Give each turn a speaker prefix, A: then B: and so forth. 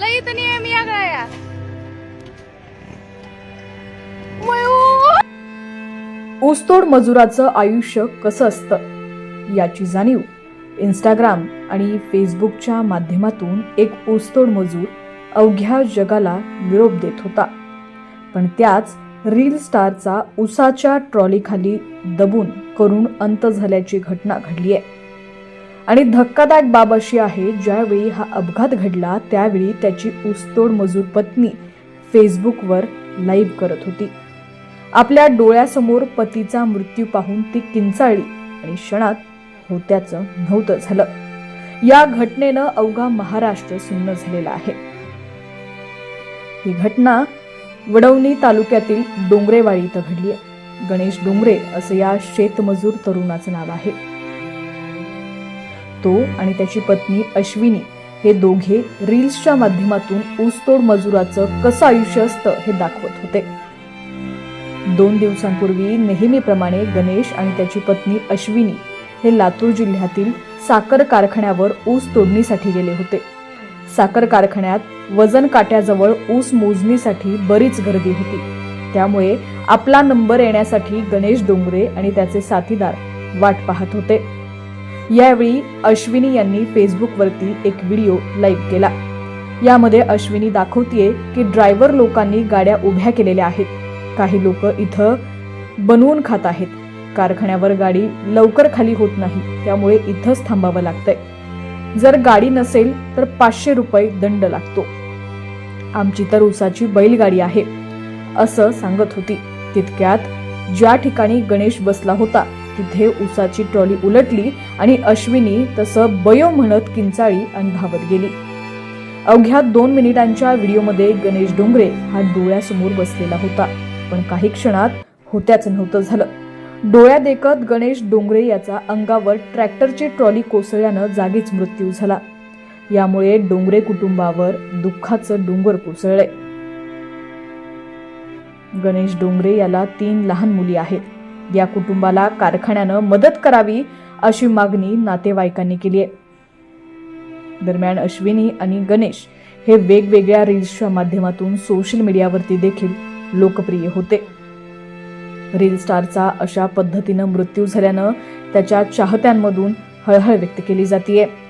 A: लई नियम या
B: ऊसतोड मजुराचं आयुष्य कसं असतं? याची जाणीव इंस्टाग्राम आणि फेसबुकच्या माध्यमातून एक ऊसतोड मजूर अवघ्या जगाला निरोप देत होता. पण त्याच रील स्टारचा उसाच्या ट्रॉलीखाली दबून करून अंत झाल्याची घटना घडली आहे आणि धक्कादायक बाब अशी आहे ज्यावेळी हा अपघात घडला त्यावेळी त्याची ऊसतोड मजूर पत्नी फेसबुकवर लाईव्ह करत होती. आपल्या डोळ्यासमोर पतीचा मृत्यू पाहून ती किंचाळली आणि क्षणात होत्याचं नव्हतं झालं. या घटनेनं अवघा महाराष्ट्र सुन्न झालेला आहे. ही घटना वडवणी तालुक्यातील डोंगरेवाडी इथं घडली आहे. गणेश डोंगरे असं या शेतमजूर तरुणाचं नाव आहे. तो आणि त्याची पत्नी अश्विनी हे दोघे रील्सच्या माध्यमातून ऊसतोड मजुराचं कसं आयुष्य असतं हे दाखवत होते. दोन दिवसांपूर्वी नेहमीप्रमाणे गणेश आणि त्याची पत्नी अश्विनी हे लातूर जिल्ह्यातील साखर कारखान्यावर ऊस तोडणीसाठी गेले होते. साखर कारखान्यात वजन काट्याजवळ ऊस मोजणीसाठी बरीच गर्दी होती. त्यामुळे आपला नंबर येण्यासाठी गणेश डोंगरे आणि त्याचे साथीदार वाट पाहत होते. यावेळी अश्विनी यांनी फेसबुकवरती एक व्हिडिओ लाईव्ह केला. यामध्ये अश्विनी दाखवतीये की ड्रायव्हर लोकांनी गाड्या उभ्या केलेल्या आहेत. काही लोक इथं बनवून खात आहेत. कारखान्यावर गाडी लवकर खाली होत नाही त्यामुळे इथंच थांबावं लागतंय. जर गाडी नसेल तर पाचशे रुपये दंड लागतो. आमची तर उसाची बैलगाडी आहे असं सांगत होती. तितक्यात ज्या ठिकाणी गणेश बसला होता तिथे उसाची ट्रॉली उलटली आणि अश्विनी तसं बयो म्हणत किंचाळी आणि धावत गेली. अवघ्या दोन मिनिटांच्या व्हिडिओमध्ये गणेश डोंगरे हा डोळ्यासमोर बसलेला होता. पण काही क्षणात होत्याच नव्हतं झालं. डोळ्या देखत गणेश डोंगरे याचा अंगावर ट्रॅक्टरची ट्रॉली कोसळल्यानं जागीच मृत्यू झाला. यामुळे डोंगरे कुटुंबावर दुःखाचं डोंगर कोसळले गणेश डोंगरे याला तीन लहान मुली आहेत. या कुटुंबाला कारखान्यानं मदत करावी अशी मागणी नातेवाईकांनी केली आहे. दरम्यान अश्विनी आणि गणेश हे वेगवेगळ्या रील्सच्या माध्यमातून सोशल मीडियावरती देखील लोकप्रिय होते. रील स्टारचा अशा पद्धतीनं मृत्यू झाल्यानं त्याच्या चाहत्यांमधून हळहळ व्यक्त केली जाते